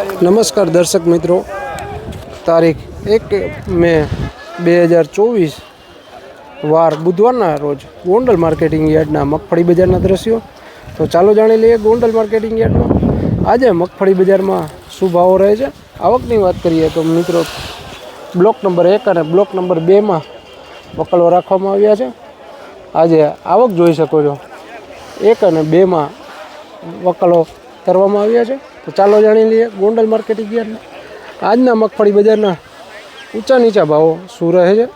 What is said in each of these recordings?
નમસ્કાર દર્શક મિત્રો. તારીખ એક મે બે હજાર ચોવીસ, વાર બુધવારના રોજ ગોંડલ માર્કેટિંગ યાર્ડના મગફળી બજારના દ્રશ્યો. તો ચાલો જાણી લઈએ ગોંડલ માર્કેટિંગ યાર્ડમાં. આજે મગફળી બજારમાં શું ભાવો રહે છે? આવકની વાત કરીએ તો મિત્રો, બ્લોક નંબર એક અને બ્લોક નંબર બેમાં વકલો રાખવામાં આવ્યા છે. આજે આવક જોઈ શકો છો. એક અને બેમાં વકલો કરવામાં આવ્યા છે. તો ચાલો જાણી લઈએ ગોંડલ માર્કેટિંગ યાર્ડના. આજના મગફળી બજારના ઊંચા નીચા ભાવો શું રહે છે?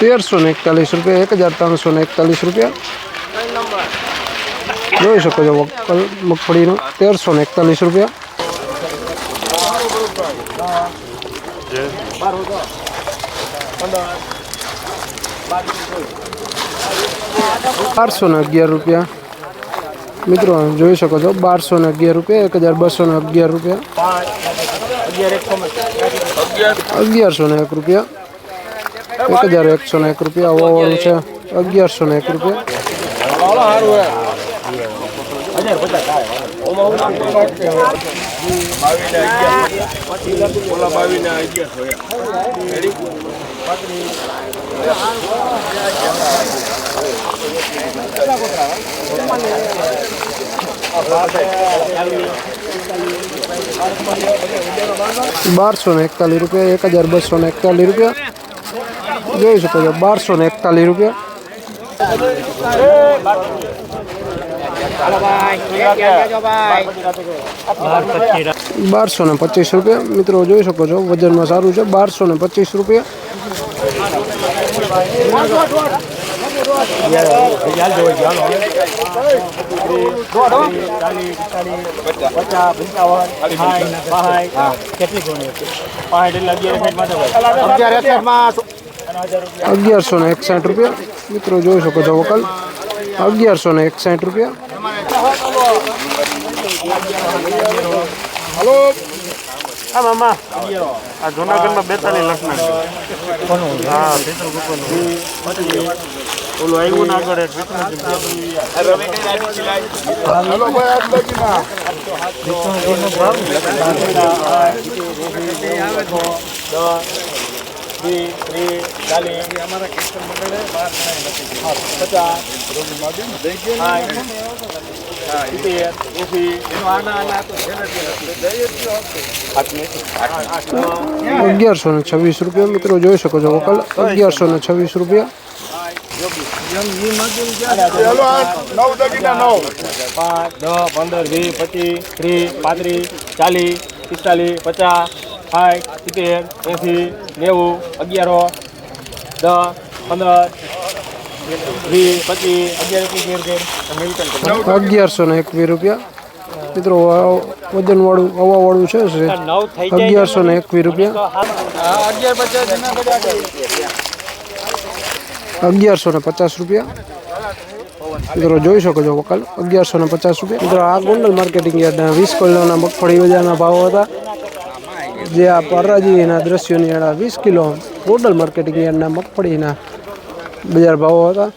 તેરસો ને એકતાલીસ રૂપિયા, એક હજાર ત્રણસો ને એકતાલીસ રૂપિયા. જોઈ શકો છો મગફળીનો તેરસો ને એકતાલીસ રૂપિયા. બારસો ને અગિયાર રૂપિયા. મિત્રો, જોઈ શકો છો બારસો ને અગિયાર રૂપિયા, એક હજાર બસો ને અગિયાર રૂપિયા. અગિયારસો ને એક રૂપિયા. એક હજાર એકસો ને એક રૂપિયા વાળું છે. અગિયારસો ને એક રૂપિયા. બારસો ને એકતાલીસ રૂપિયા, એક હજાર બસો ને એકતાલીસ રૂપિયા. જોઈ શકો છો, બારસો ને એકતાલીસ રૂપિયા. બારસો ને પચીસ રૂપિયા. મિત્રો, જોઈ શકો છો, વજનમાં સારું છે. બારસો ને પચીસ રૂપિયા. અગિયારસો ને એકસાઠ રૂપિયા. મિત્રો જોઈ શકો છો વકલ. અગિયારસો ને એકસાઠ રૂપિયા. હા, મામા. આ જુનાગઢમાં બેતાલીસ લખના હા કૂપન ઓલું આવ્યું ના કરે અગિયારસો ને છવ્વીસ રૂપિયા મિત્રો જોઈ શકો છો વકલ. અગિયારસો ને છવ્વીસ રૂપિયા. પાંચ દસ પંદર વીસ પચીસ ત્રીસ પાંત્રીસ ચાલીસ પિસ્તાલીસ પચાસ સાઠ સિત્તેર એંસી નેવું અગિયારો દસ પંદર વીસ પચીસ અગિયાર અગિયારસો ને એકવીસ રૂપિયા. મિત્રો વજન વાળું હવા વાળું છે. અગિયારસો ને એકવીસ રૂપિયા અગિયારસો ને પચાસ રૂપિયા. મિત્રો, જોઈ શકો છો વકલ, અગિયારસો ને પચાસ રૂપિયા. મિત્રો, આ ગોંડલ માર્કેટિંગ યાર્ડના વીસ કિલોના મગફળી બજારના ભાવો હતા. જે આ પરાજીના દ્રશ્યોની આડા વીસ કિલો ગોંડલ માર્કેટિંગ યાર્ડના મગફળીના બજાર ભાવો હતા.